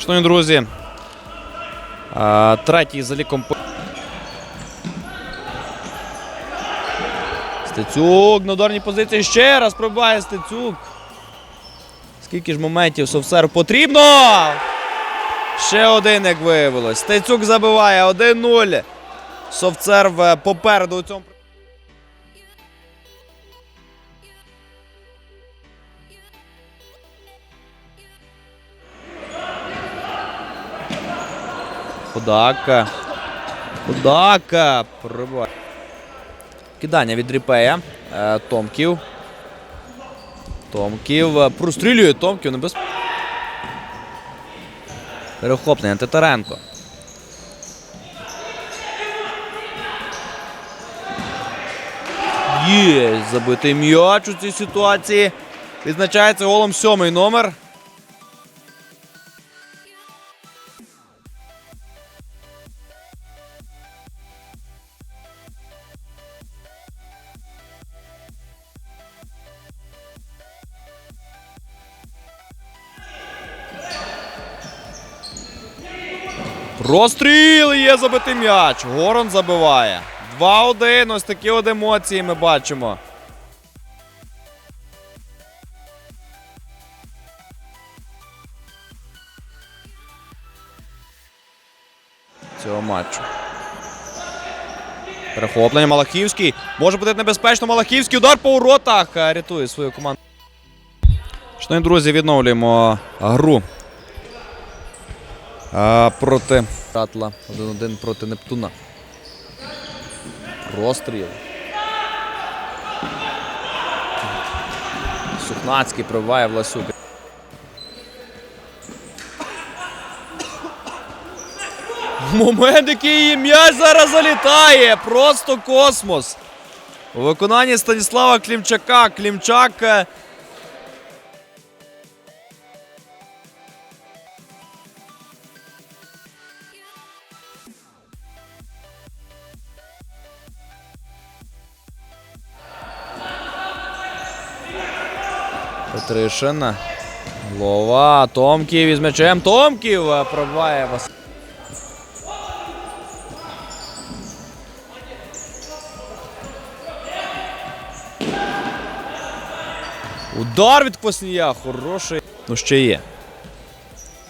Шановні друзі, третій за ліком. Стецюк на ударній позиції ще раз пробиває Стецюк. Скільки ж моментів Совсерв потрібно? Ще один, як виявилось. Стецюк забиває 1-0. Совцерв е, попереду у цьому. Худака. Худака. Пробиває. Кидання від Ріпея. Е, Томків. Томків. Прострілює Томків. Небез... Перехоплення Титаренко. Є забитий м'яч у цій ситуації. Відзначається голом сьомий номер. Розстріл є забитий м'яч. Горон забиває. 2-1. Ось такі от емоції ми бачимо. Цього матчу. Перехоплення Малахівський. Може бути небезпечно. Малахівський удар по воротах. е, Рятує свою команду. Шановні друзі, відновлюємо гру проти Татла 1-1 проти Нептуна. Простріл. Сухнацький пробиває Власюк. Момент, який її м'яч зараз залітає. Просто космос. У виконанні Станіслава Клімчака. Клімчак. Петришин. Голова. Томків із м'ячем. Томків е, пробиває вас. Удар від Кваснія. Хороший. Ну ще є.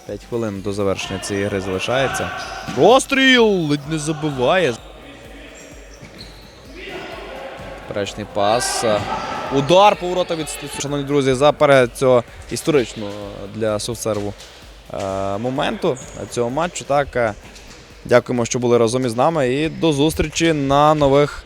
5 хвилин до завершення цієї гри залишається. Розстріл! Ледь не забиває. Перечний пас. Удар поворота від Стецюка. Шановні друзі, за перегляд цього історичного для софтсерву е, моменту цього матчу. Так, е, дякуємо, що були разом із нами. І до зустрічі на нових